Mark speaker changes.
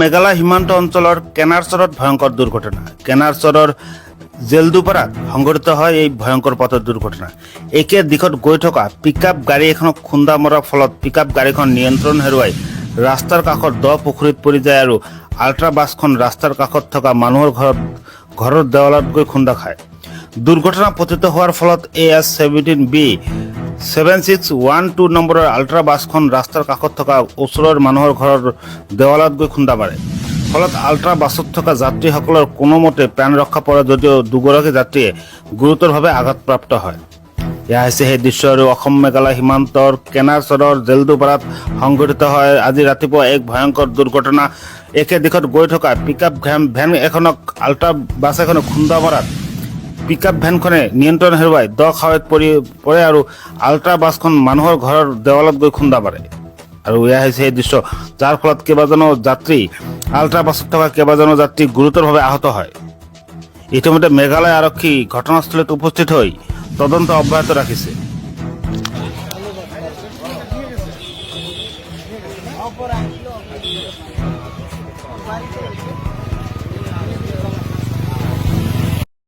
Speaker 1: মেঘালয় সীমান্ত অঞ্চলৰ কেনাৰচৰত ভয়ংকৰ দুৰ্ঘটনা। কেনাৰচৰৰ জেলদুপাৰাত সংঘটিত হয় এই ভয়ংকৰ পথৰ দুৰ্ঘটনা। একে দিশত গৈ থকা পিকআপ গাড়ী এখনক খুন্দা মৰাৰ ফলত পিকআপ গাড়ীখন নিয়ন্ত্ৰণ হেৰুৱাই ৰাস্তাৰ কাষৰ দ পুখুৰীত পৰি যায় আৰু আল্ট্ৰা বাছখন ৰাস্তাৰ কাষত থকা মানুহৰ ঘৰত, ঘৰৰ দেৱালত গৈ খুন্দা খায়। দুৰ্ঘটনা পতিত হোৱাৰ ফলত A S seventeen B seven six one two নম্বৰৰ আল্ট্ৰা বাছখন ৰাস্তাৰ কাষত থকা ওচৰৰ মানুহৰ ঘৰৰ দেৱালত গৈ খুন্দা মাৰে। ফলত আল্ট্ৰা বাছত থকা যাত্ৰীসকলৰ কোনোমতে প্ৰাণ ৰক্ষা পৰে যদিও দুগৰাকী যাত্ৰীয়ে গুৰুতৰভাৱে আঘাতপ্ৰাপ্ত হয়। এয়া হৈছে সেই দৃশ্য আৰু অসম মেঘালয় সীমান্তৰ কেনাৰচৰৰ জেলদুপাৰাত সংঘটিত হয়। আজি ৰাতিপুৱা এক ভয়ংকৰ দুৰ্ঘটনা একে দিশত গৈ থকা পিকআপ ভেন ভেন এখনক আল্ট্ৰা বাছ এখনক খুন্দা মৰাত পিকআপ ভেনখনে নিয়ন্ত্ৰণ হেৰুৱাই দ খাৱৈত পৰি পৰে আৰু আল্ট্ৰা বাছখন মানুহৰ ঘৰৰ দেৱালত গৈ খুন্দা মাৰে। আৰু এয়া হৈছে এই দৃশ্য, যাৰ ফলত কেইবাজনো যাত্ৰী আল্ট্ৰা বাছত থকা কেইবাজনো যাত্ৰী গুৰুতৰভাৱে আহত হয়। ইতিমধ্যে মেঘালয় আৰক্ষী ঘটনাস্থলীত উপস্থিত হৈ তদন্ত অব্যাহত ৰাখিছে।